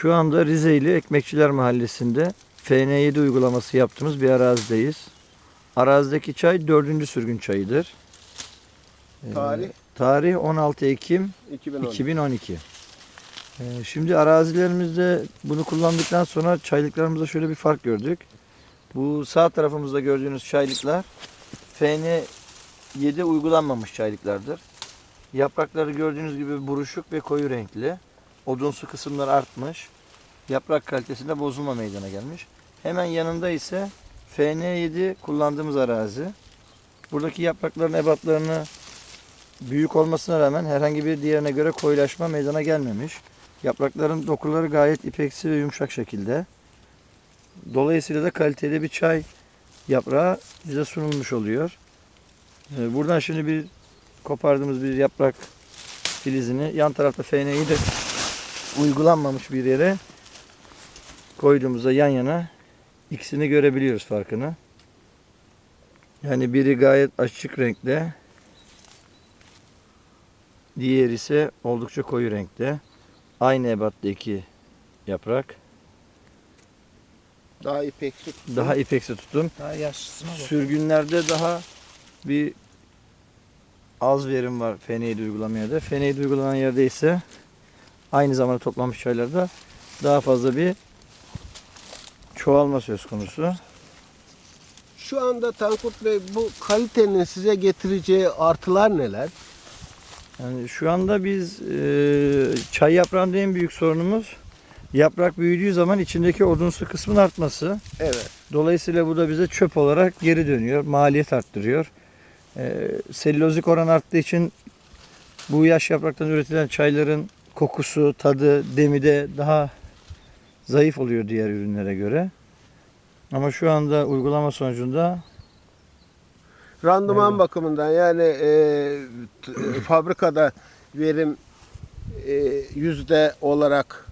Şu anda Rizeyli Ekmekçiler Mahallesi'nde FN7 uygulaması yaptığımız bir arazideyiz. Arazideki çay dördüncü sürgün çayıdır. Ee, Tarih? tarih 16 Ekim 2010. 2012. Ee, şimdi arazilerimizde bunu kullandıktan sonra çaylıklarımızda şöyle bir fark gördük. Bu sağ tarafımızda gördüğünüz çaylıklar FN7 uygulanmamış çaylıklardır. Yaprakları gördüğünüz gibi buruşuk ve koyu renkli. Odunsu kısımlar artmış. Yaprak kalitesinde bozulma meydana gelmiş. Hemen yanında ise FN7 kullandığımız arazi. Buradaki yaprakların ebatlarını büyük olmasına rağmen herhangi bir diğerine göre koyulaşma meydana gelmemiş. Yaprakların dokuları gayet ipeksi ve yumuşak şekilde. Dolayısıyla da kaliteli bir çay yaprağı bize sunulmuş oluyor. Ee, Buradan şimdi bir kopardığımız bir yaprak filizini yan tarafta FN'yi de uygulanmamış bir yere koyduğumuzda yan yana ikisini görebiliyoruz farkını. Yani biri gayet açık renkte, diğeri ise oldukça koyu renkte. Aynı ebatta iki yaprak. Daha ipeksi. Daha ipeksi tutum. Daha yaşlısına bak. Sürgünlerde daha bir az verim var feneydi uygulamaya da. Feneydi uygulanan yerde ise aynı zamanda toplanmış çaylarda daha fazla bir çoğalma söz konusu. Şu anda Tankut Bey bu kalitenin size getireceği artılar neler? Yani şu anda biz e, çay yaprağında en büyük sorunumuz yaprak büyüdüğü zaman içindeki odunsu kısmın artması. Evet. Dolayısıyla bu da bize çöp olarak geri dönüyor. Maliyet arttırıyor. Ee, selülozik oran arttığı için bu yaş yapraktan üretilen çayların kokusu, tadı, demi de daha zayıf oluyor diğer ürünlere göre. Ama şu anda uygulama sonucunda Randıman Evet. bakımından yani e, e, fabrikada verim e, yüzde olarak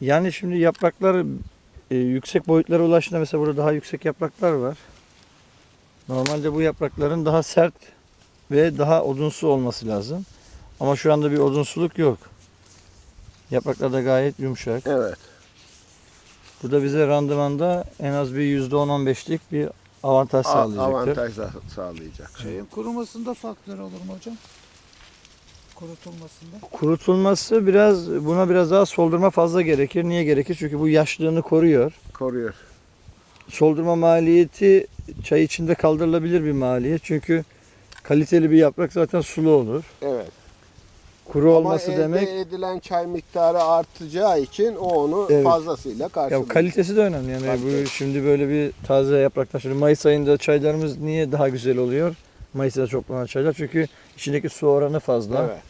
yani şimdi yapraklar e, yüksek boyutlara ulaştığında mesela burada daha yüksek yapraklar var. Normalde bu yaprakların daha sert ve daha odunsu olması lazım. Ama şu anda bir odunsuluk yok. Yapraklar da gayet yumuşak. evet. Bu da bize randımanda en az bir %10-15'lik bir avantaj a- sağlayacaktır. avantaj da- sağlayacak. Şeyin kurumasında faktör olur mu hocam? Kurutulmasında. Kurutulması biraz buna biraz daha soldurma fazla gerekir. Niye gerekir? Çünkü bu yaşlılığını koruyor. Koruyor. Soldurma maliyeti çay içinde kaldırılabilir bir maliyet. Çünkü kaliteli bir yaprak zaten sulu olur. Evet. Kuru olması Ama elde demek edilen çay miktarı artacağı için o onu Evet. fazlasıyla ya karşılıyor. kalitesi de önemli. Yani Tabii. bu şimdi böyle bir taze yapraklar. Şimdi Mayıs ayında çaylarımız niye daha güzel oluyor? Mayıs ayında toplanan çaylar çünkü içindeki su oranı fazla. Evet.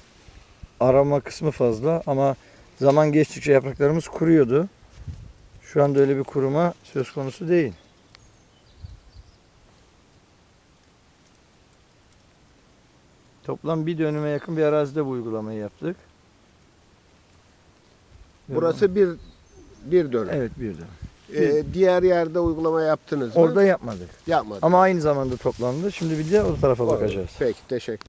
arama kısmı fazla ama zaman geçtikçe yapraklarımız kuruyordu. Şu anda öyle bir kuruma söz konusu değil. Toplam bir dönüme yakın bir arazide bu uygulamayı yaptık. Burası bir bir dönem. Evet bir dönüm. Ee, diğer yerde uygulama yaptınız mı? Orada yapmadık. yapmadım. Ama aynı zamanda toplandı. Şimdi bir de o tarafa bakacağız. Peki teşekkür